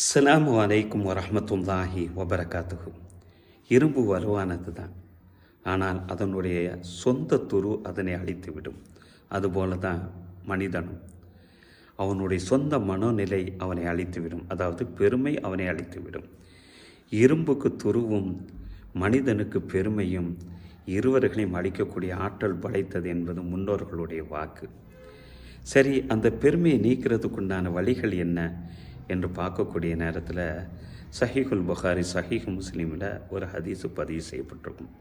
அஸ்ஸலாமு அலைக்கும் வரமத்துல்லாஹி வபரகாத்துகு இரும்பு வலுவானது தான் ஆனால் அதனுடைய சொந்த துரு அதனை அழித்துவிடும். அதுபோல தான் மனிதனும். அவனுடைய சொந்த மனோநிலை அவனை அழித்துவிடும். அதாவது பெருமை அவனை அழித்துவிடும். இரும்புக்கு துருவும் மனிதனுக்கு பெருமையும் இருவர்களையும் அழிக்கக்கூடிய ஆற்றல் படைத்தது என்பது முன்னோர்களுடைய வாக்கு. சரி அந்த பெருமையை நீக்கிறதுக்குண்டான வழிகள் என்ன? என்று பார்க்கக்கூடிய நேரத்தில் சஹீஹுல் புகாரி சஹீஹ் முஸ்லீமில் ஒரு ஹதீஸு பதிவு செய்யப்பட்டிருக்கும்.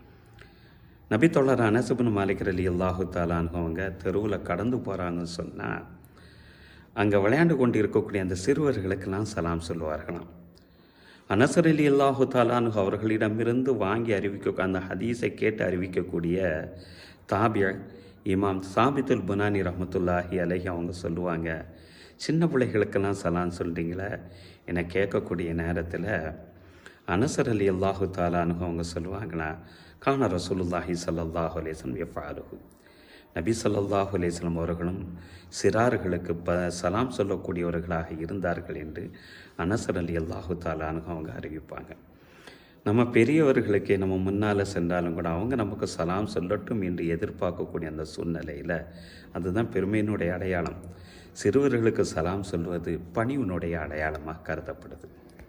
நபித்தொழர் அனசுபின் மாலிக் அலி அல்லாஹு தாலான்னு அவங்க தெருவில் கடந்து போகிறாங்கன்னு சொன்னால் அங்கே விளையாண்டு கொண்டு இருக்கக்கூடிய அந்த சிறுவர்களுக்கெல்லாம் சலாம் சொல்லுவார்களாம். அனசர் அலி அல்லாஹு தாலானு அவர்களிடமிருந்து வாங்கி அறிவிக்க அந்த ஹதீஸை கேட்டு அறிவிக்கக்கூடிய தாபிய இமாம் சாபித்துல் புனானி ரஹமத்துல்லாஹி அலஹி அவங்க சொல்லுவாங்க சின்ன பிள்ளைகளுக்கெல்லாம் சலான் சொல்கிறீங்களே என்னை கேட்கக்கூடிய நேரத்தில் அனசர் அலி அல்லாஹு தாலானு அவங்க சொல்லுவாங்கன்னா கான ரசூலுல்லாஹி சல்லாஹு அலேசன் எஃபாலுஹு நபி ஸல்லல்லாஹு அலேஸ்லம் அவர்களும் சிறார்களுக்கு ப சலாம் சொல்லக்கூடியவர்களாக இருந்தார்கள் என்று அனசர் அலி அல்லாஹு தாலானு அவங்க அறிவிப்பாங்க. நம்ம பெரியவர்களுக்கு நம்ம முன்னால் சென்றாலும் கூட அவங்க நமக்கு சலாம் சொல்லட்டும் என்று எதிர்பார்க்கக்கூடிய அந்த சூழ்நிலையில் அதுதான் பெருமையினுடைய அடையாளம். சிறுவர்களுக்கு சலாம் சொல்வது பணிவினுடைய அடையாளமாக கருதப்படுது.